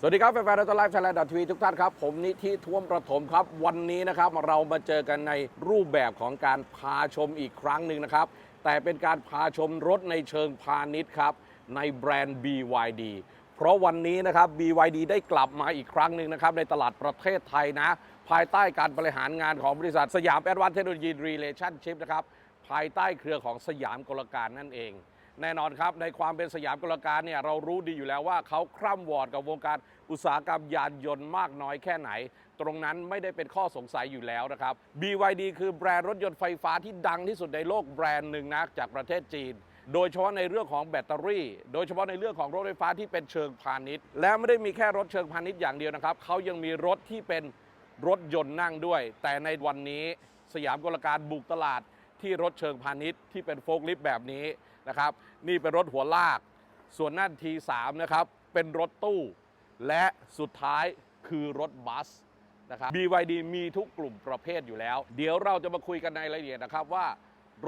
สวัสดีครับแฟนๆรถไลฟ์ไทยแลนด์ทีวีทุกท่านครับ ผมนิธิท่วมประถมครับ วันนี้นะครับเรามาเจอกันในรูปแบบของการพาชมอีกครั้งหนึ่งนะครับ แต่เป็นการพาชมรถในเชิงพาณิชย์ครับ ในแบรนด์ BYD เพราะวันนี้นะครับ BYD ได้กลับมาอีกครั้งหนึ่งนะครับ ในตลาดประเทศไทยนะ ภายใต้การบริหารงานของบริษัทสยามแอดวานซ์เทคโนโลยีรีเลชั่นชิพนะครับภายใต้เครือของสยามกลการนั่นเอง แน่นอนครับ ในความเป็นสยามกลการเนี่ยเรารู้ดีอยู่แล้วว่าเขาคร่ำวอร์ดกับวงการอุตสาหกรรมยานยนต์มากน้อยแค่ไหน ตรงนั้นไม่ได้เป็นข้อสงสัยอยู่แล้วนะครับ BYD คือแบรนด์รถยนต์ไฟฟ้าที่ดังที่สุดในโลกแบรนด์หนึ่งนะจากประเทศจีนโดยเฉพาะในเรื่องของแบตเตอรี่ โดยเฉพาะในเรื่องของรถไฟฟ้าที่เป็นเชิงพาณิชย์ และไม่ได้มีแค่รถเชิงพาณิชย์อย่างเดียวนะครับ เขายังมีรถที่เป็นรถยนต์นั่งด้วย แต่ในวันนี้สยามกลการบุกตลาดที่รถเชิงพาณิชย์ที่เป็นโฟล์คลิฟต์แบบนี้ นะครับ นี่เป็นรถหัวลาก ส่วนนั่น T3 นะครับ เป็นรถตู้ และสุดท้ายคือรถบัสนะครับ BYD มีทุกกลุ่มประเภทอยู่แล้ว เดี๋ยวเราจะมาคุยกันในรายละเอียดนะครับว่า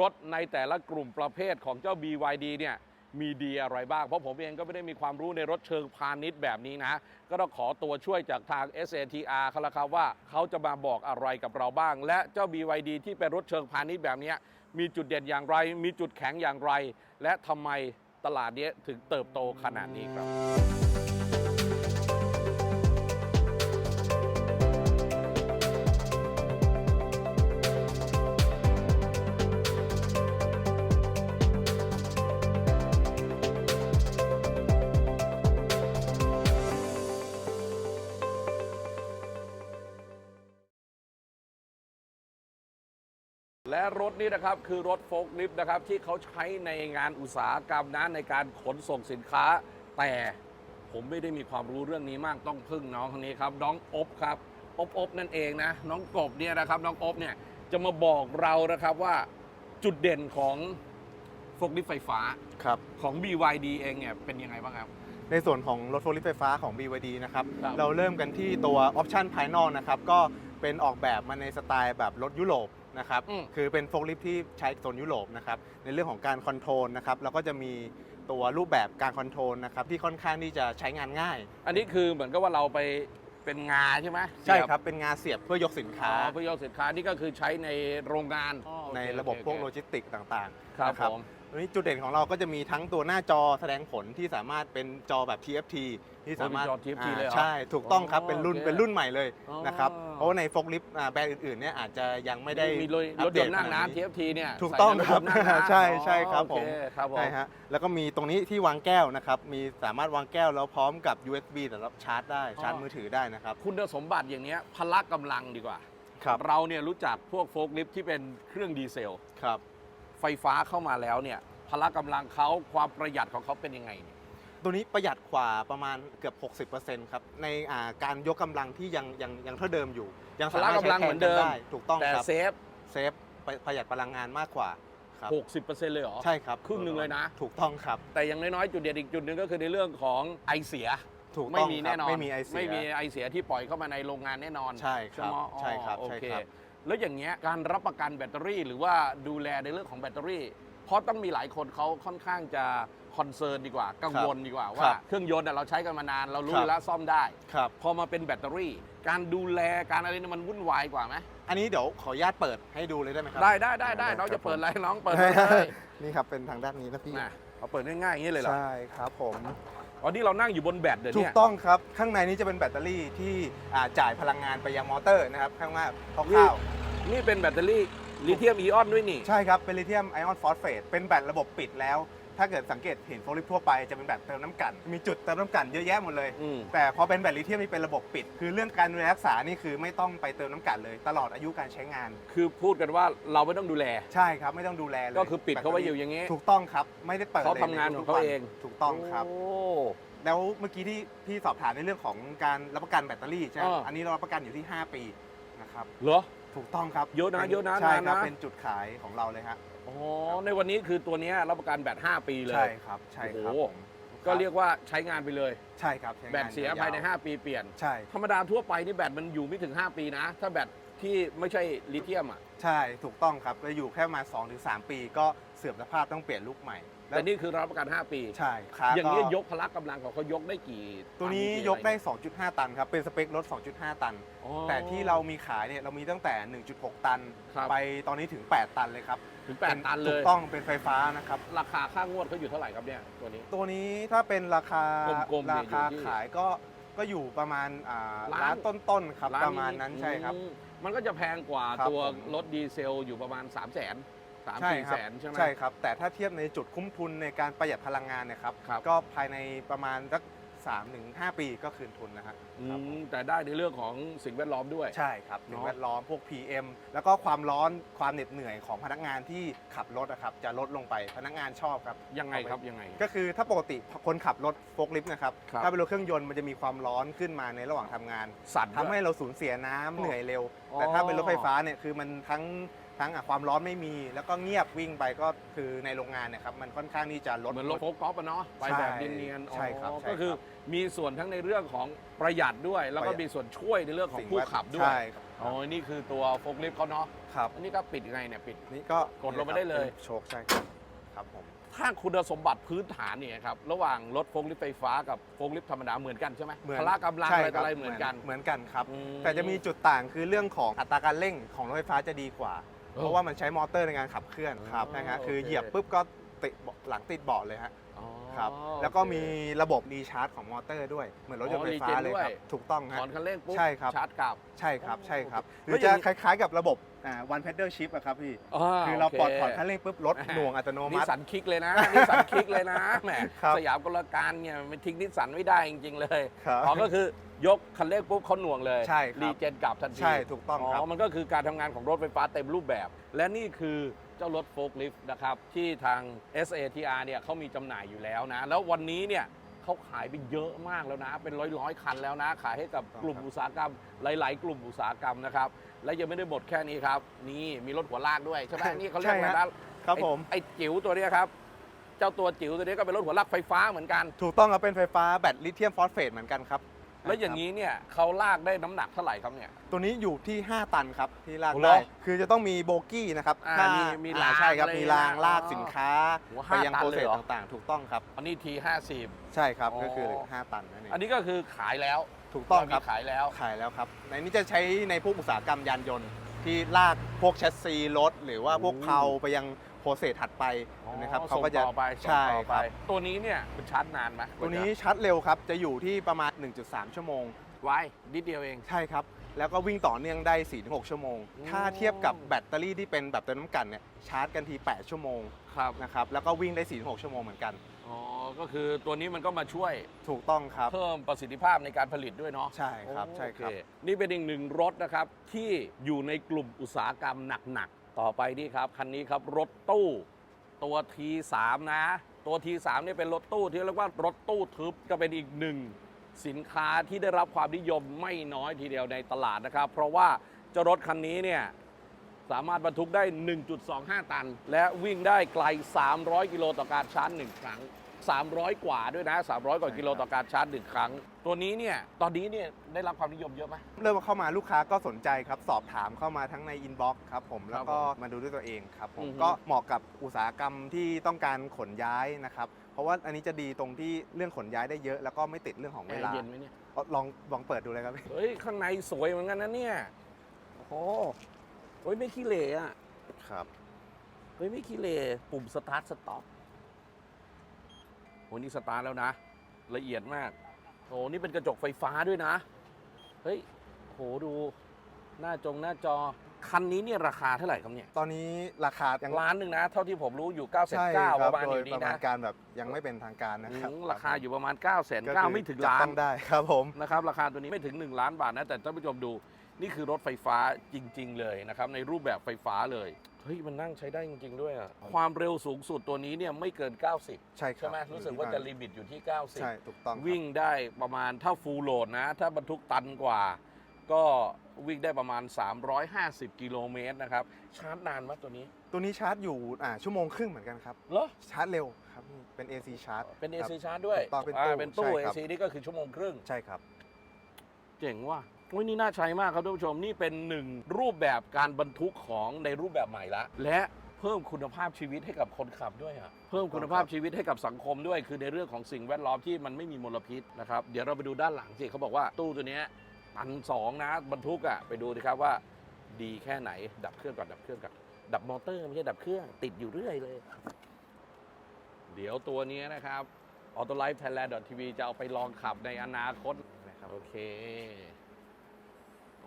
รถในแต่ละกลุ่มประเภทของเจ้า BYD เนี่ยมีดีอะไรบ้าง เพราะผมเองก็ไม่ได้มีความรู้ในรถเชิงพาณิชย์แบบนี้นะ ก็ต้องขอตัวช่วยจากทาง SATR เขาละครับว่าเขาจะมาบอกอะไรกับเราบ้าง และเจ้า BYD ที่เป็นรถเชิงพาณิชย์แบบนี้มีจุดเด่นอย่างไร มีจุดแข็งอย่างไร และทำไมตลาดนี้ถึงเติบโตขนาดนี้ครับ และรถนี้นะครับคือรถโฟล์คลิฟต์นะครับที่เขาใช้ในงานอุตสาหกรรมนะในการขนส่งสินค้า แต่ผมไม่ได้มีความรู้เรื่องนี้มากต้องพึ่งน้องคนนี้ครับน้องอบครับอบอบนั่นเองนะน้องกบเนี่ยนะครับน้องอบเนี่ยจะมาบอกเรานะครับว่าจุดเด่นของโฟล์คลิฟต์ไฟฟ้าครับ ของ BYD เองเนี่ยเป็นยังไงบ้างครับ ในส่วนของรถโฟลิฟไฟฟ้าของ BYD นะครับครับ เราเริ่มกันที่ตัวออปชันภายนอกนะครับก็เป็นออกแบบมาในสไตล์แบบรถยุโรป นะครับอืม คือเป็นโฟลิฟที่ใช้โซนยุโรปนะครับในเรื่องของการคอนโทรลนะครับแล้วก็จะมีตัวรูปแบบการคอนโทรลนะครับที่ค่อนข้างที่จะใช้งานง่าย อันนี้คือเหมือนกับว่าเราไปเป็นงาใช่ไหมใช่ครับ เป็นงานเสียบเพื่อยกสินอ๋ค้าอเพื่อยกสินค้านี่ก็คือใช้ในโรงงานในระบบพวกโลจิสติกส์ต่างๆครับนะผม วันนี้จุดเด่นของเราก็จะมีทั้งตัวหน้าจอแสดงผลที่สามารถเป็นจอแบบ TFT ที่สามารถโอ้มีจอ TFT าเลยเหรอใช่ถูกต้องครับอ๋อเป็นรุ่นโอเคเป็นรุ่นใหม่เลยอ๋อ นะครับเพราะว่าในโฟกลิฟต์แบรนด์อื่นๆเนี่ยอาจจะยังไม่ได้มีรถอัรปถเดยตนต์นั่งขนะนาด TFT เนี่ยถูกต้องใส่ครับถนั่งนะใช่ใช่ครับโอเผมครับผม ใช่ฮะแล้วก็มีตรงนี้ที่วางแก้วนะครับมีสามารถวางแก้วแล้วพร้อมกับ USB สำหรับชาร์จได้ชาร์จมือถือได้นะครับคุณสมบัติอย่างเนี้ยพละกำลังดีกว่า ครับเราเนี่ยรู้จักพวกโฟล์คลิฟต์ที่เป็นเครื่องดีเซล ครับ ไฟฟ้าเข้ามาแล้วเนี่ยพละกำลังเขาความประหยัดของเขาเป็นยังไงเนี่ยตัวนี้ประหยัดกว่าประมาณเกือบ 60%ครับในอ่าการยกกำลังที่ยังยังยังเท่าเดิมอยู่ ยังสามารถพละกำลังใช้แทเหมือนเดิมได้ถูกต้องแต่ครับเซฟเซฟประประหยัดพลังงานมากกว่าครับ60%เลยเหรอ ใช่ครับ ครึ่งหนึ่งเลยนะ ถูกต้องครับ แต่อย่างน้อยๆ จุดเด่นอีกจุดหนึ่งก็คือในเรื่องของไอเสีย ถูกไม่ต้องมีครัแน่บนอน ไม่มีไอเสียไม่มีไอเสียที่ปล่อยเข้ามาในโรงงานแน่นอน ใช่ครับไหมใช่ครับอ๋อใช่โอเคครับ แล้วอย่างเงี้ยการรับประกันแบตเตอรี่ หรือว่าดูแลในเรื่องของแบตเตอรี่ เพราะต้องมีหลายคนเขาค่อนข้างจะคอนเซิร์นดีกว่า กังวลดีกว่าคว่ารับเครื่องยนต์อะเราใช้กันมานานเรารู้ครับแล้วซ่อมได้ครับพอมาเป็นแบตเตอรี่ การดูแลการอะไรเนี่ยมันวุ่นวายกว่าไหมอันนี้เดี๋ยวขออนุญาตเปิดให้ดูเลยได้ไหมครัได้ได้ได้ได้ได้น้องครัจะบเปิดผมอะไรน้องเปิดเลยนี่ครับเป็นทางด้านนี้นะพี่นะเอาเปิดง่ายๆอย่างนี้เลยเหรอใช่ครับผม อ๋อนี่เรานั่งอยู่บนแบตเดี๋ยวถูเนี่กย ต้องครับ ข้างในนี้จะเป็นแบตเตอรี่ที่อ่าจ่ายพลังงานไปยังมอเตอร์นะครับข้างหน้าคนี่ ร่าวนี่เป็นแบตเตอรี่ลิเธียมอีออนด้วยนี่ ๆใช่ครับเป็นลิเธียมไอออนฟอสเฟตเป็นแบตระบบปิดแล้ว ถ้าเกิดสังเกตเห็นโฟลิปทั่วไปจะเป็นแบตเติมน้ำกลัน มีจุดเติมน้ำกลันเยอะแยะหมดเลย อืม แต่พอเป็นแบตลิเธียมนี่เป็นระบบปิด คือเรื่องการดูแลรักษานี่คือไม่ต้องไปเติมน้ำกลันเลย ตลอดอายุการใช้งาน คือพูดกันว่าเราไม่ต้องดูแล ใช่ครับไม่ต้องดูแลเลยก็คือปิดเขาไว้อยู่อย่างนี้ถูกต้องครับไม่ได้เปิดเขาลยทำงานของเขาเอง ถูกต้องครับ โอ้ แล้วเมื่อกี้ที่พี่สอบถามในเรื่องของการรับประกันแบตเตอรี่ใช่ไหมอ่า อันนี้เรารับประกันอยู่ที่ 5 ปีนะครับ เหรอ ถูกต้องครับเยอะนะป็เยอะนะใช่นานครับนะ เป็นจุดขายของเราเลยฮะ อ๋อ ในวันนี้คือตัวเนี้ยรับประกันแบต5ปีเลย ใช่ครับใช่ครับโอ้โห ผมก็เรียกว่าใช้งานไปเลย ใช่ครับใช้งนแบตเสียภายในว5ปีเปลี่ยน ใช่ธรรมดาทั่วไปนี่แบตมันอยู่ไม่ถึง 5 ปีนะ ถ้าแบตที่ไม่ใช่ลิเธียมอะ ใช่ถูกต้องครับจะอยู่แค่มา2-3 ปี ก็เสื่อมสภาพต้องเปลี่ยนลูกใหม่ แล้วแต่นี่คือรับประกัน 5 ปีใช่ขาอย่างนี้ยกพละกำลังของเขายกได้กี่ตัวนี้ตัยกได้อะไร2.5 ตันครับ เป็นสเปครถ 2.5 ตัน อ๋อ แต่ที่เรามีขายเนี่ยเรามีตั้งแต่ 1.6 ตัน ครับ ไปตอนนี้ถึง 8 ตันเลยครับถึง8ตันเลถูยกต้องเป็นไฟฟ้านะครับ ราคาค่างวดเขาอยู่เท่าไหร่ครับเนี่ยตัวนี้ ตัวนี้ถ้าเป็นราคากลมๆเนี่ยราคาอยู่ที่ขายก็ก็อยู่ประมาณอ่าล้าน ล้านต้นๆครับร้ประมาณนั้นใช่ครับ อืมมันก็จะแพงกว่าครับตัวผม รถดีเซลอยู่ประมาณ 3 0 0 0 0 0 3ใช่4คแสรับนใช่ไหม ใช่ครับ แต่ถ้าเทียบในจุดคุ้มทุนในการประหยัดพลังงานเนี่ยครับ ครับ ก็ภายในประมาณสัก3ถึง5ปีก็คืนทุนนะฮะอืครับมแต่ได้ในเรื่องของสิ่งแวดล้อมด้วย ใช่ครับสิ่งเนอะ แวดล้อมพวก PM แล้วก็ความร้อนความเหน็ดเหนื่อยของพนักงานที่ขับรถนะครับจะลดลงไปพนักงานชอบครับ ยังไงครับยังไง ก็คือถ้าปกติคนขับรถโฟล์คลิฟต์นะครับ ครับ ถ้าเป็นรถเครื่องยนต์มันจะมีความร้อนขึ้นมาในระหว่างทำงานสั่นทำด้วย ให้เราสูญเสียน้ำเหนื่อยเร็ว อ๋อ แต่ถ้าเป็นรถไฟฟ้าเนี่ยคือมันทั้ง ทั้งอะความร้อนไม่มีแล้วก็เงียบวิ่งไปก็คือในโรงงานเนี่ยครับมันค่อนข้างที่จะลด เหมือนรถโฟล์กอล์ฟอะเนาะไปใช่แบบเนียนๆใช่ครับอ๋อใช่ก็คือครับมีส่วนทั้งในเรื่องของประหยัดด้วย แล้วก็ประหยัด มีส่วนช่วยในเรื่องของสิ่งผู้แวดขับด้วยใช่ครับอ๋อนี่คือตัวโฟล์คลิฟต์เขาเนาะครับอันนี้ก็ปิดยังไงเนี่ยปิด นี่ก็กดลงไปได้เลย ป็นโชคใช่ครับครับผม ถ้าคุณสมบัติพื้นฐานเนี่ยครับระหว่างรถโฟล์คลิฟต์ไฟฟ้ากับโฟล์คลิฟต์ธรรมดาเหมือนกันใช่ไหมเหมือนพละกำลังใช่อะไรคต่อรับอะไรเหมือนกัน เหมือนกันครับ อืแต่จะมีจุดต่างคือเรื่องของอัตราการเร่งของรถไฟฟ้าจะดีกว่า เออเพราะว่ามันใช้มอเตอร์ในการขับเคลื่อนครับอ๋อนะฮะโอเคคือเหยียบปุ๊บก็ติดเบาะหลังติดเบาะเลยฮะอ๋อครับโอเคแล้วก็มีระบบรีชาร์จของมอเตอร์ด้วย เหมือนรถยนต์อ๋อไฟฟ้ารีเจนเลยด้วยครับถูกต้องถฮะอนคันเร่งปุ๊บใช่ครับชาร์จกลับใช่ครับใช่ครับหแล้รืวออจะย่างนี้คล้ายๆกับระบบอ่า one pedal shift อะครับพี่คือเราโปลดถอนคันเร่งปุ๊บรถอ่าหน่วงอัตโนนิมัสติสันคิกเลยนะนิสสันคิกเลยนะแหมครับสยามกลการเนี่ยไม่ทิ้งนิสสันไม่ได้จริงๆเลยครับอ๋อก็คือ ยกคันเร่งปุ๊บเขาหน่วงเลยใช่ครับ รีเจนกลับทันทีใช่ถูกต้องครับอ๋อมันก็คือการทำงานของรถไฟฟ้าเต็มรูปแบบ และนี่คือเจ้ารถโฟล์คลิฟต์นะครับ ที่ทาง SATR เนี่ยเขามีจำหน่ายอยู่แล้วนะ แล้ววันนี้เนี่ยเขาขายไปเยอะมากแล้วนะ เป็นร้อยร้อยๆคันแล้วนะ ขายให้กับกลุ่มอุตสาหกรรม หลาย ๆ กลุ่มอุตสาหกรรมนะครับ และยังไม่ได้หมดแค่นี้ครับ นี่มีรถหัวลากด้วยใช่ไหมนี่เขาเรียกอะไรใช่นะ ฮะ ครับผม ไอ้ไอ้จิ๋วตัวเนี้ยครับ เจ้าตัวจิ๋วตัวนี้ก็เป็นรถหัวลากไฟฟ้าเหมือนกัน ถูกต้องครับเป็นไฟฟ้าแบตลิเธียมฟอสเฟตเหมือนกันครับ แล้วอย่างนี้นี้เนี่ยเขาลากได้น้ำหนักเท่าไหร่ครับเนี่ย ตัวนี้อยู่ที่ 5 ตันครับที่ลากโอ้โหได้คือจะต้องมีโบกี้นะครับอ่าถ้มีมีอ่รางใช่ครับอะไรมีรางนะลากอ๋อสินค้าโอ้โหไปยังห้าตันโปรเซเลยสเหรอ ต่างๆ ถูกต้องครับ อันนี้ทีห้าสิบ ใช่ครับ อ๋อ ก็คือ 5 ตันนั่นเองอันนี้ก็คือขายแล้วถูกต้องครับ เามีขายแล้ว ขายแล้วครับ ในนี้จะใช้ในพวกอุตสาหกรรมยานยนต์ ที่ลากพวกแชสซีรถหรือว่าพวกโอ้เพลาไปยัง โปรเซสถัดไปนะครับอ๋อเขาก็จะส่งต่อไปส่งใช่ต่อคไปรับตัวนี้เนี่ยมันชาร์จนานไหมตัวนี้ชาร์จเร็วครับ จะอยู่ที่ประมาณ 1.3 ชั่วโมงไว้นิดเดียวเองใช่ครับ แล้วก็วิ่งต่อเนื่องได้ 4-6 ชั่วโมงอืมถ้าเทียบกับแบตเตอรี่ที่เป็นแบบเติมน้ำกันเนี่ยชาร์จกันที 8 ชั่วโมงครับนะครับแล้วก็วิ่งได้ 4-6 ชั่วโมงเหมือนกันอ๋อก็คือตัวนี้มันก็มาช่วยถูกต้องครับ เพิ่มประสิทธิภาพในการผลิตด้วยเนาะใช่ครับใช่ครับโอเนี่เป็นอีกหนึ่งรถนะครับที่อยู่ในกลุ่มอุตสาหกรรมหนักๆ ต่อไปนี่ครับ คันนี้ครับรถตู้ตัว T3 นะ ตัว T3 เนี่ยเป็นรถตู้ที่เรียกว่ารถตู้ทึบก็เป็นอีกหนึ่งสินค้าที่ได้รับความนิยมไม่น้อยทีเดียวในตลาดนะครับ เพราะว่าเจ้ารถคันนี้เนี่ยสามารถบรรทุกได้ 1.25 ตัน และวิ่งได้ไกล 300 กิโลต่อการชาร์จหนึ่งครั้ง 300 กว่าด้วยนะ 300 กว่ากิโลต่อการชาร์จหนึ่งครั้ง ตัวนี้เนี่ยตอนนี้เนี่ยได้รับความนิยมเยอะไหม เริ่มเข้ามาลูกค้าก็สนใจครับ สอบถามเข้ามาทั้งในอินบ็อกซ์ครับผมแล้วก็ผมมาดูด้วยตัวเองครับผอืมอฮึ ก็เหมาะกับอุตสาหกรรมที่ต้องการขนย้ายนะครับ เพราะว่าอันนี้จะดีตรงที่เรื่องขนย้ายได้เยอะ แล้วก็ไม่ติดเรื่องของแอเวร์ลาเย็นไหมเนี่ย เอาลองลองเปิดดูเลยครับพี่เฮ้ย ข้างในสวยเหมือนกันนะเนี่ย โอ้โหเฮ้ยไม่ขี้เหร่อะครับ เฮ้ยไม่ขี้เหร่ปุ่มสตาร์ทสต็อป โหนี่สตาร์ทแล้วนะ ละเอียดมากโหนี่เป็นกระจกไฟฟ้าด้วยนะ เฮ้ยโหดู หน้าจงหน้าจอ คันนี้เนี่ยราคาเท่าไหร่ครับเนี่ย ตอนนี้ราคายังล้านหนึ่งนะ เท่าที่ผมรู้อยู่9ก้าแสนใช่เก้าคปรับระมาณโดอยยู่ปนี้ระมานะณการแบบยังไม่เป็นทางการนะคอืรับมราคาอยู่ประมาณ9ก้าแสนก็เก้าคือไม่ถึงจับล้านต้องได้ครับผมนะครับราคาตัวนี้ไม่ถึง 1 ล้านบาทนะแต่ท่านผู้ชมดูนี่คือรถไฟฟ้าจริง ๆ เลยนะครับในรูปแบบไฟฟ้าเลย เฮ้ยมันนั่งใช้ได้จริง ๆ ด้วยอะความเร็วสูงสุดตัวนี้เนี่ยไม่เกิน 90 ใช่ครับใช่ไหมรู้สึกว่าจะลิมิตอยู่ที่ใช่ถูกต้องค90รับวิ่งได้ประมาณถ้าฟูลโหลดนะ ถ้าบรรทุกตันกว่า ก็วิ่งได้ประมาณ 350 กิโลเมตรนะครับ ชาร์จนานไหมตัวนี้ตัวนี้ชาร์จอยู่อ่าชั่วโมงครึ่งเหมือนกันครับ เหรอ ชาร์จเร็วครับเป็น AC ชาร์จเป็นครับ AC ชาร์จด้วยถูกต้องเป็นอ่าตู้เป็นตู้ ใช่ครับ AC นี่ก็คือชั่วโมงครึ่ง ใช่ครับ เจ๋งว่ะโอ้ยนี่น่าใช้มากครับท่านผู้ชมนี่เป็นหนึ่งรูปแบบการบรรทุกของในรูปแบบใหม่ละ และเพิ่มคุณภาพชีวิตให้กับคนขับด้วยอะเพิ่มคุณภาพชีวิตให้กับสังคมด้วย คือในเรื่องของสิ่งแวดล้อมที่มันไม่มีมลพิษนะครับเดี๋ยวเราไปดูด้านหลังสิเขาบอกว่าตู้ตัวนี้ตันสองนะบรรทุกอะไปดูดิครับว่า ดีแค่ไหน ดับเครื่องก่อนดับเครื่องก่อนดับมอเตอร์ไม่ใช่ดับเครื่องติดอยู่เรื่อยเลย เดี๋ยวตัวนี้นะครับ a u t o l i f e Thailand TV จะเอาไปลองขับในอนาคตนะครับโอเค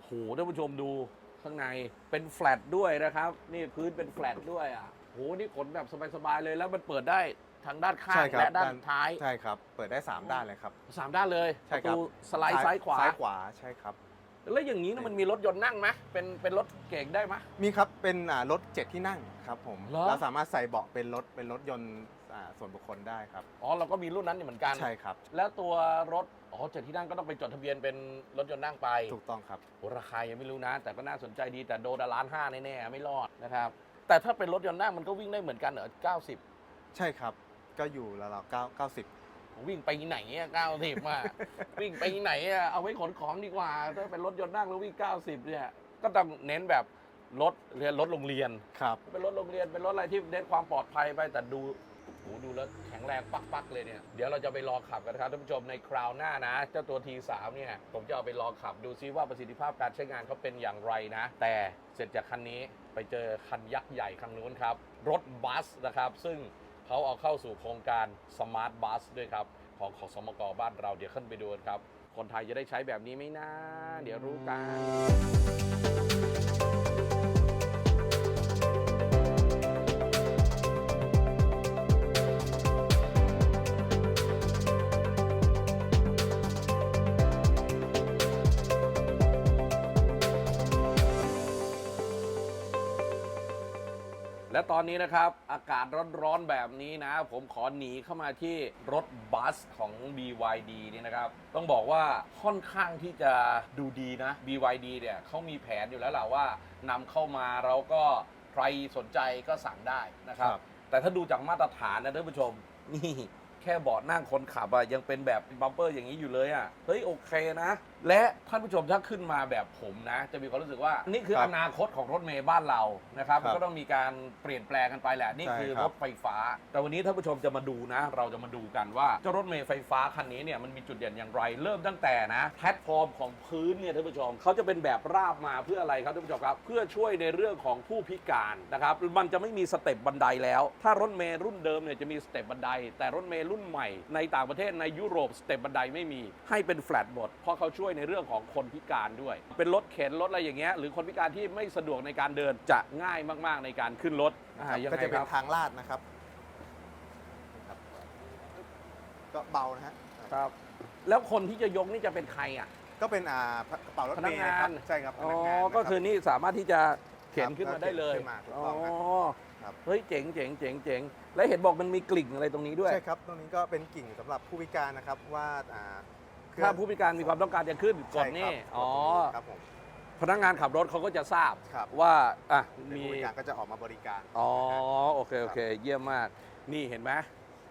โหท่านผู้ชมดูข้างในเป็นแฟลตด้วยนะครับ นี่พื้นเป็นแฟลตด้วยอะโหนี่ขนแบบสบายๆเลยแล้วมันเปิดได้ทั้งด้านข้าใช่งครับและด้านด้านท้ายใช่ครับ เปิดได้ 3 ด้านเลยครับ สามด้านเลยใช่ปครัระบ ตูสไลด์ซ้ายขวา ซ้ายขวาใช่ครับ แล้วอย่างนี้นะมันมีรถยนต์นั่งไหมเป็นเป็นรถเก่งได้ไหม มีครับเป็นอ่ารถเจ็ดที่นั่งครับผมเหรอ เราสามารถใส่เบาะเป็นรถเป็นรถยนต์ อ่าส่วนบุคคลได้ครับ อ๋อเราก็มีรุ่นนั้นเหมือนกัน ใช่ครับ แล้วตัวรถอ๋อเจ็ดที่นั่งก็ต้องไปจดทะเบียนเป็นรถยนต์นั่งไปถูกต้องครับโหราคายังไม่รู้นะ แต่ก็น่าสนใจดีแต่โดนล้านห้าแน่ๆไม่รอดนะครับ แต่ถ้าเป็นรถยนต์นั่งมันก็วิ่งได้เหมือนกันเหรอ90ใช่ครับ ก็อยู่ราวๆเก้าเก้าสิบวิ่งไปไหนอะ90อะวิ่งไปไหนอะเอาไว้ขนของดีกว่า ถ้าเป็นรถยนต์นั่งแล้ววิ่ง90เนี่ยก็ต้องเน้นแบบรถเรียนรถโรงเรียน ครับ เป็นรถโรงเรียนเป็นรถอะไรที่เน้นความปลอดภัยไปแต่ดู โหดูแล้วแข็งแรงปักๆเลยเนี่ย เดี๋ยวเราจะไปลองขับกันครับท่านผู้ชมในคราวหน้านะ เจ้าตัว T3 เนี่ย ผมจะเอาไปลองขับดูซิว่าประสิทธิภาพการใช้งานเขาเป็นอย่างไรนะ แต่เสร็จจากคันนี้ไปเจอคันยักษ์ใหญ่คันนู้นครับ รถบัสนะครับ ซึ่งเขาเอาเข้าสู่โครงการสมาร์ทบัสด้วยครับ ของขอสมกบ้านเราเดี๋ยวขึ้นไปดูกันครับ คนไทยจะได้ใช้แบบนี้ไหมนะ เดี๋ยวรู้กัน ตอนนี้นะครับ อากาศร้อนๆแบบนี้นะ ผมขอหนีเข้ามาที่รถบัสของ BYD นี่นะครับ ต้องบอกว่าค่อนข้างที่จะดูดีนะ BYD เนี่ยเขามีแผนอยู่แล้วแหละว่านำเข้ามาเราก็ใครสนใจก็สั่งได้นะครับ ครับ แต่ถ้าดูจากมาตรฐานนะท่านผู้ชม นี่ แค่เบาะนั่งคนขับอะยังเป็นแบบบัมเปอร์อย่างนี้อยู่เลยอะเฮ้ยโอเคนะ และท่านผู้ชมถ้าขึ้นมาแบบผมนะ จะมีความรู้สึกว่า นี่คือครับอนาคตของรถเมย์บ้านเรานะครับครับมันก็ต้องมีการเปลี่ยนแปลงกันไปแหละนี่ใช่คือครัรบ ถไฟฟ้า แต่วันนี้ท่านผู้ชมจะมาดูนะ เราจะมาดูกันว่าเจ้ารถเมย์ไฟฟ้าคันนี้เนี่ยมันมีจุดเด่นอย่างไร เริ่มตั้งแต่นะแพลตฟอร์มของพื้นเนี่ยท่านผู้ชมเขาจะเป็นแบบราบมาเพื่ออะไรครับท่านผู้ชมครับ เพื่อช่วยในเรื่องของผู้พิการนะครับมันจะไม่มีสเต็ปบันไดแล้ว ถ้ารถเมย์รุ่นเดิมเนี่ยจะมีสเต็ปบันได แต่รถเมย์รุ่นใหม่ในต่างประเทศในยุโรปสเต็ปบันไดไม่มีให้เป็นแฟลตหมดเพราะเขาช่วยในเรื่องของคนพิการด้วย เป็นรถเข็นรถอะไรอย่างเงี้ยหรือคนพิการที่ไม่สะดวกในการเดินจะง่ายมากๆในการขึ้นรถอ่าครับยังก็ไงจะคเป็นรับทางลาดนะครับครับ ก็เบานะฮะครับ แล้วคนที่จะยกนี่จะเป็นใครอะ ก็เป็นอ่ากระเป๋ารถพนัเมกย์งานะครันบใช่ครับพอ๋อนักงานนะรับก็คือนี่สามารถที่จะเข็นขึ้นมาได้เลยขึ้นมาถูกอ๋อต้องครับ ครับ เฮ้ยเจ๋งเจ๋งเจ๋งเจ๋งแล้วเห็นบอกมันมีกลิ่งอะไรตรงนี้ด้วย ใช่ครับ ตรงนี้ก็เป็นกิ่งสำหรับผู้พิการนะครับว่าอ่าเครื่ ถ้าผู้พิการมีความต้องการจะขึ้นกใช่ดครับนี่กดอ๋อตรงนี้ครับผมพนักงานขับรถเขาก็จะทราบครับว่าอะเป็นมีผู้พิการก็จะออกมาบริการอ๋อโอเคโอเค เยี่ยมมาก นี่เห็นไหม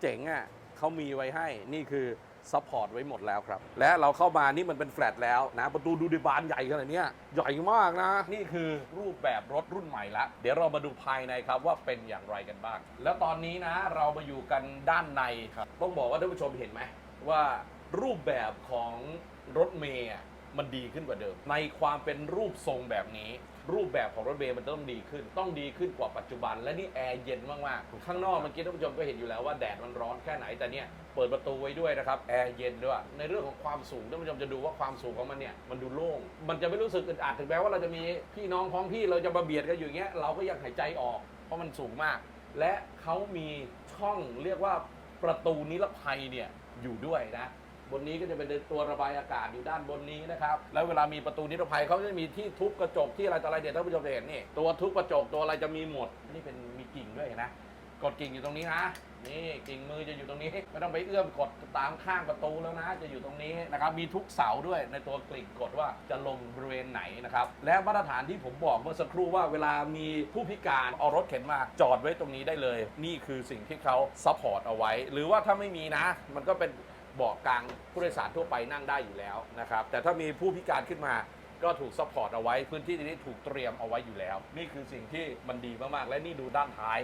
เจ๋งอะเขามีไว้ให้นี่คือซัพพอร์ตไว้หมดแล้วครับ และเราเข้ามานี่มันเป็นแฟลตแล้วนะ ประตูดูดิบานใหญ่ขนาดเนี้ยใหญ่มากนะ นี่คือรูปแบบรถรุ่นใหม่ละ เดี๋ยวเรามาดูภายในครับว่าเป็นอย่างไรกันบ้าง แล้วตอนนี้นะเรามาอยู่กันด้านในครับ ต้องบอกว่าท่านผู้ชมเห็นไหมว่า รูปแบบของรถเมย์อะมันดีขึ้นกว่าเดิม ในความเป็นรูปทรงแบบนี้ รูปแบบของรถเมย์มันต้องดีขึ้น ต้องดีขึ้นกว่าปัจจุบัน และนี่แอร์เย็นมากๆข้างนอกเมื่อกี้ท่านผู้ชมก็เห็นอยู่แล้วว่าแดดมันร้อนแค่ไหนแต่เนี่ยเปิดประตูไว้ด้วยนะครับแอร์เย็นด้วยในเรื่องของความสูงท่านผู้ชมจะดูว่าความสูงของมันเนี่ยมันดูโล่งมันจะไม่รู้สึกอึดอัดถึงแม้ว่าเราจะมีพี่น้องพ้องพี่เราจะมาเบียดกันอยู่อย่างเงี้ยเราก็ยังหายใจออก เพราะมันสูงมาก และเขามีช่องเรียกว่าประตูนิรภัยเนี่ยอยู่ด้วยนะ บนนี้ก็จะเป็นตัวระบายอากาศอยู่ด้านบนนี้นะครับ แล้วเวลามีประตูนิรภัยเขาจะมีที่ทุบกระจกที่อะไรต่ออะไรเดี๋ยวท่านผู้ชมจะเห็นนี่ตัวทุบกระจกตัวอะไรจะมีหมดนี่เป็นมีกิ่งด้วยนะกดกิ่งอยู่ตรงนี้นะ นี่กิ่งมือจะอยู่ตรงนี้ ไม่ต้องไปเอื้อมกดตามข้างประตูแล้วนะ จะอยู่ตรงนี้นะครับ มีทุกเสาด้วยในตัวกลิ่งกดว่าจะลงบริเวณไหนนะครับ และมาตรฐานที่ผมบอกเมื่อสักครู่ว่าเวลามีผู้พิการเอารถเข็นมาจอดไว้ตรงนี้ได้เลย นี่คือสิ่งที่เขาซัพพอร์ตเอาไว้ หรือว่าถ้าไม่มีนะ มันก็เป็น บาะกลางผู้โดยสารทั่วไปนั่งได้อยู่แล้วนะครับแต่ถ้ามีผู้พิการขึ้นมาก็ถูกซัพพอร์ตเอาไว้พื้นที่ตรงนี้ถูกเตรียมเอาไว้อยู่แล้ว นี่คือสิ่งที่มันดีมากๆ และนี่ดูด้านท้าย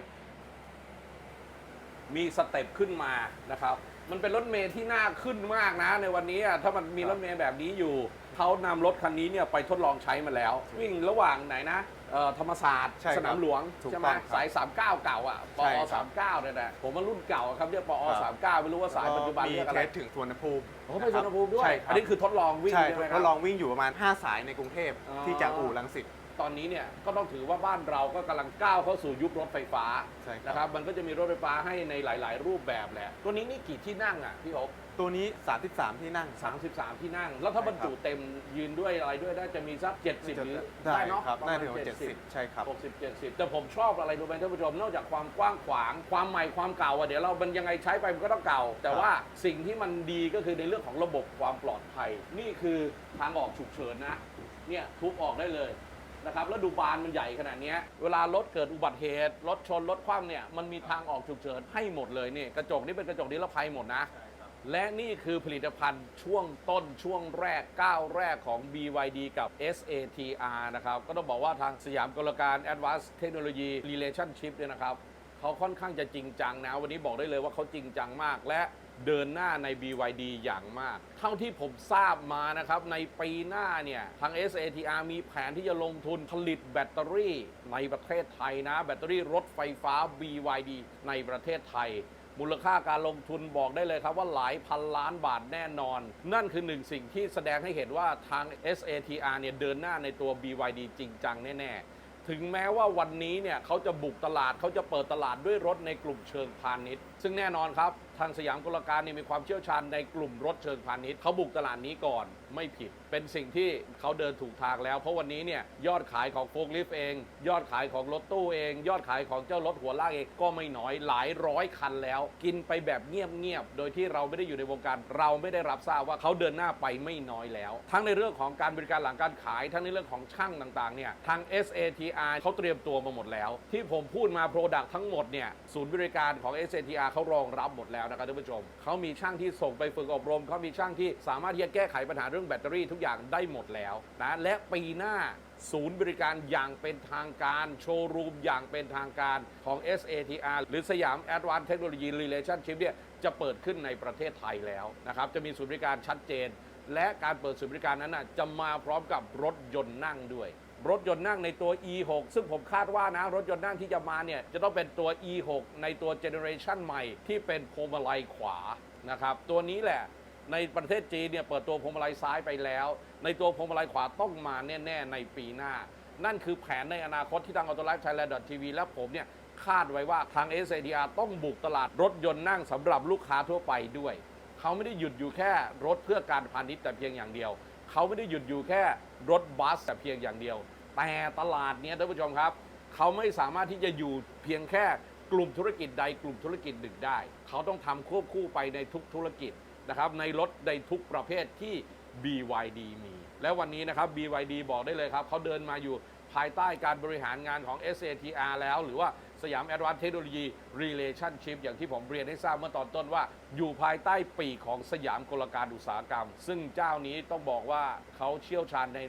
มีสเต็ปขึ้นมานะครับ มันเป็นรถเมล์ที่น่าขึ้นมากนะ ในวันนี้อะถ้ามันมีรถเมล์แบบนี้อยู่เขานำรถคันนี้เนี่ยไปทดลองใช้มาแล้ว วิ่งระหว่างไหนนะ เอ่อธรรมศาสตร์ใช่ครับสนามหลวงถูกใช่ไหมต้องครับสาย 39 เก่าอะปใช่อครับ 39เนี่ยนะผมว่ารุ่นเก่าอะครับเรียกปอครับ 39ไม่รู้ว่าสายปัจจุบันมีเรียกอะเทไรสถึงสวนภูมิโอ้ไปสุวรรณภูมิด้วย ใช่ครับอันนี้คือทดลองวิ่งใช่ใช่ไหมคทรับดลองวิ่งอยู่ประมาณ 5 สายในกรุงเทพอ๋อ ที่จากอู่ลังสิต ตอนนี้เนี่ยก็ต้องถือว่าบ้านเราก็กำลังก้าวเข้าสู่ยุครถไฟฟ้าใช่ครับ นะครับมันก็จะมีรถไฟฟ้าให้ในหลาย ๆ รูปแบบแหละตัวนี้นี่กี่ที่นั่งอะพี่โอ๊ค ตัวนี้ 33 ที่นั่ง 33 ที่นั่ง แล้วถ้าบรรจุเต็มยืนด้วยอะไรด้วยน่าจะมีสัก 70หรือได้เนาะครับประได้มาณถึง70 ใช่ครับ 60 70 แต่ผมชอบอะไรรู้ไหมท่านผู้ชม นอกจากความกว้างขวาง ความใหม่ความเก่าอะเดี๋ยวเรามันยังไงใช้ไปมันก็ต้องเก่า แต่ว่าสิ่งที่มันดีก็คือในเรื่องของระบบความปลอดภัย นี่คือทางออกฉุกเฉินนะ เนี่ยทุบออกได้เลยนะครับแล้วดูบานมันใหญ่ขนาดเนี้ยเวลารถเกิดอุบัติเหตุ รถชน รถคว่ำเนี่ย มันมีทางออกฉุกเฉินให้หมดเลยนี่ กระจกนี่เป็นกระจกนิรภัยหมดนะ และนี่คือผลิตภัณฑ์ช่วงต้นช่วงแรกก้าวแรกของ BYD กับ SATR นะครับ ก็ต้องบอกว่าทางสยามกลการ Advanced Technology Relationship เนี่ยนะครับเขาค่อนข้างจะจริงจังนะ วันนี้บอกได้เลยว่าเขาจริงจังมาก และเดินหน้าใน BYD อย่างมาก เท่าที่ผมทราบมานะครับ ในปีหน้าเนี่ย ทาง SATR มีแผนที่จะลงทุนผลิตแบตเตอรี่ในประเทศไทยนะ แบตเตอรี่รถไฟฟ้า BYD ในประเทศไทย มูลค่าการลงทุนบอกได้เลยครับว่าหลายพันล้านบาทแน่นอน นั่นคือหนึ่งสิ่งที่แสดงให้เห็นว่าทาง SATR เนี่ยเดินหน้าในตัว BYD จริงจังแน่ๆ ถึงแม้ว่าวันนี้เนี่ยเขาจะบุกตลาดเขาจะเปิดตลาดด้วยรถในกลุ่มเชิงพาณิชย์ ซึ่งแน่นอนครับ ทางสยามกลการเนี่ยมีความเชี่ยวชาญในกลุ่มรถเชิงพาณิชย์เขาบุกตลาดนี้ก่อน ไม่ผิด เป็นสิ่งที่เขาเดินถูกทางแล้ว เพราะวันนี้เนี่ยยอดขายของโฟล์ลิฟต์เอง ยอดขายของรถตู้เอง ยอดขายของเจ้ารถหัวลากเองก็ไม่น้อยหลายร้อยคันแล้ว กินไปแบบเงียบๆโดยที่เราไม่ได้อยู่ในวงการเราไม่ได้รับทราบว่าเขาเดินหน้าไปไม่น้อยแล้ว ทั้งในเรื่องของการบริการหลังการขาย ทั้งในเรื่องของช่างต่างๆเนี่ยทาง SATR เขาเตรียมตัวมาหมดแล้ว ที่ผมพูดมาโปรดักทั้งหมดเนี่ยศูนย์บริการของ SATR เขารองรับหมดแล้วนะครับท่านผู้ชมเขามีช่างที่ส่งไปฝึกอบรมเขามีช่างที่สามารถที่จะแก้ไขปัญหาเรื่องแบตเตอรี่ทุกอย่างได้หมดแล้วนะและปีหน้าศูนย์บริการอย่างเป็นทางการ โชว์รูมอย่างเป็นทางการของ SATR หรือสยาม Advanced Technology Relationship เนี่ยจะเปิดขึ้นในประเทศไทยแล้วนะครับ จะมีศูนย์บริการชัดเจน และการเปิดศูนย์บริการนั้นนะจะมาพร้อมกับรถยนต์นั่งด้วย รถยนต์นั่งในตัว E6 ซึ่งผมคาดว่านะ รถยนต์นั่งที่จะมาเนี่ยจะต้องเป็นตัว E6 ในตัวเจเนอเรชันใหม่ที่เป็นพวงมาลัยขวานะครับตัวนี้แหละ ในประเทศจีนเนี่ยเปิดตัวพวงมาลัยซ้ายไปแล้ว ในตัวพวงมาลัยขวาต้องมาแน่ๆในปีหน้า นั่นคือแผนในอนาคตที่ทาง Autolife Thailand TV และผมเนี่ยคาดไว้ว่าทาง SADR ต้องบุกตลาดรถยนต์นั่งสำหรับลูกค้าทั่วไปด้วย เขาไม่ได้หยุดอยู่แค่รถเพื่อการพาณิชย์แต่เพียงอย่างเดียว เขาไม่ได้หยุดอยู่แค่รถบัสแต่เพียงอย่างเดียว แต่ตลาดเนี้ยท่านผู้ชมครับ เขาไม่สามารถที่จะอยู่เพียงแค่กลุ่มธุรกิจใดกลุ่มธุรกิจหนึ่งได้ เขาต้องทำควบคู่ไปในทุกธุรกิจ นะครับในรถในทุกประเภทที่ BYD มี และวันนี้นะครับ BYD บอกได้เลยครับเขาเดินมาอยู่ภายใต้การบริหารงานของ SATR แล้ว หรือว่าสยามแอดวานซ์เทคโนโลยี Relationship อย่างที่ผมเรียนให้ทราบเมื่อตอนต้นว่า อยู่ภายใต้ปีของสยามกลการอุตสาหกรรม ซึ่งเจ้านี้ต้องบอกว่าเขาเชี่ยวชาญใน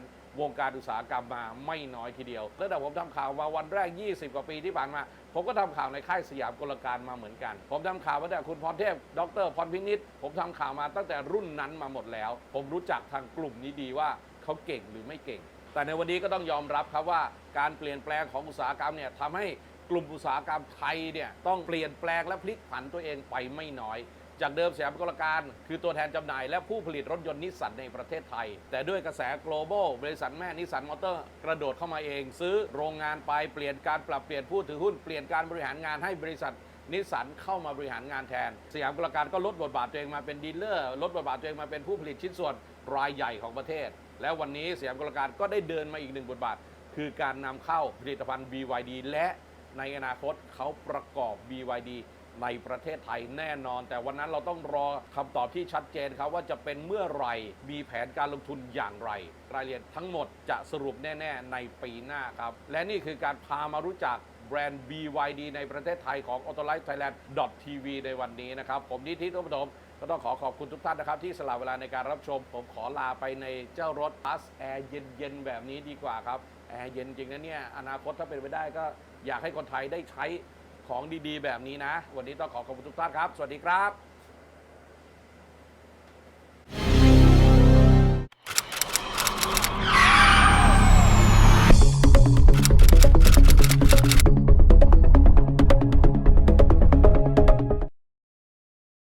วงการอุตสาหกรรมมาไม่น้อยทีเดียวตั้งแต่ผมทำข่าวมาวันแรก 20 กว่าปีที่ผ่านมา ผมก็ทำข่าวในค่ายสยามกลการมาเหมือนกัน ผมทำข่าวมาแต่คุณพรเทพ ดรพรพินิษผมทำข่าวมาตั้งแต่รุ่นนั้นมาหมดแล้ว ผมรู้จักทางกลุ่มนี้ดีว่าเขาเก่งหรือไม่เก่ง แต่ในวันนี้ก็ต้องยอมรับครับว่าการเปลี่ยนแปลงของอุตสาหกรรมเนี่ยทำให้ กลุ่มอุตสาหกรรมไทยเนี่ยต้องเปลี่ยนแปลงและพลิกผันตัวเองไปไม่น้อย จากเดิมสยามกลการ คือตัวแทนจำหน่าย และผู้ผลิตรถยนต์นิสสันในประเทศไทย แต่ด้วยกระแส global บริษัทแม่นิสสันมอเตอร์ กระโดดเข้ามาเอง ซื้อโรงงานไปเปลี่ยนการปรับเปลี่ยนผู้ถือหุ้นเปลี่ยนการบริหารงานให้บริษัทนิสสันเข้ามาบริหารงานแทน สยามกลการก็ลดบทบาทตัวเองมาเป็นดีลเลอร์ลดบทบาทตัวเองมาเป็นผู้ผลิตชิ้นส่วนรายใหญ่ของประเทศ และวันนี้สยามกลการก็ได้เดินมาอีกหนึ่งบทบาท คือการนำเข้าผลิตภัณฑ์ BYD และ ในอนาคตเขาประกอบ BYD ในประเทศไทยแน่นอน แต่วันนั้นเราต้องรอคำตอบที่ชัดเจนครับว่าจะเป็นเมื่อไหร่ มีแผนการลงทุนอย่างไร รายละเอียดทั้งหมดจะสรุปแน่ ๆ ในปีหน้าครับ และนี่คือการพามารู้จักแบรนด์ BYD ในประเทศไทยของ Autolife Thailand TV ในวันนี้นะครับ ผมนิธิทุกปฐมก็ต้องขอขอบคุณทุกท่านนะครับ ที่สละเวลาในการรับชม ผมขอลาไปในเจ้ารถบัสแอร์เย็นๆ แบบนี้ดีกว่าครับ แอร์เย็นจริงนะเนี่ยอนาคตถ้าเป็นไปได้ก็อยากให้คนไทยได้ใช้ของดีๆ แบบนี้นะ วันนี้ต้องขอขอบคุณทุกท่านครับ สวัสดีครับ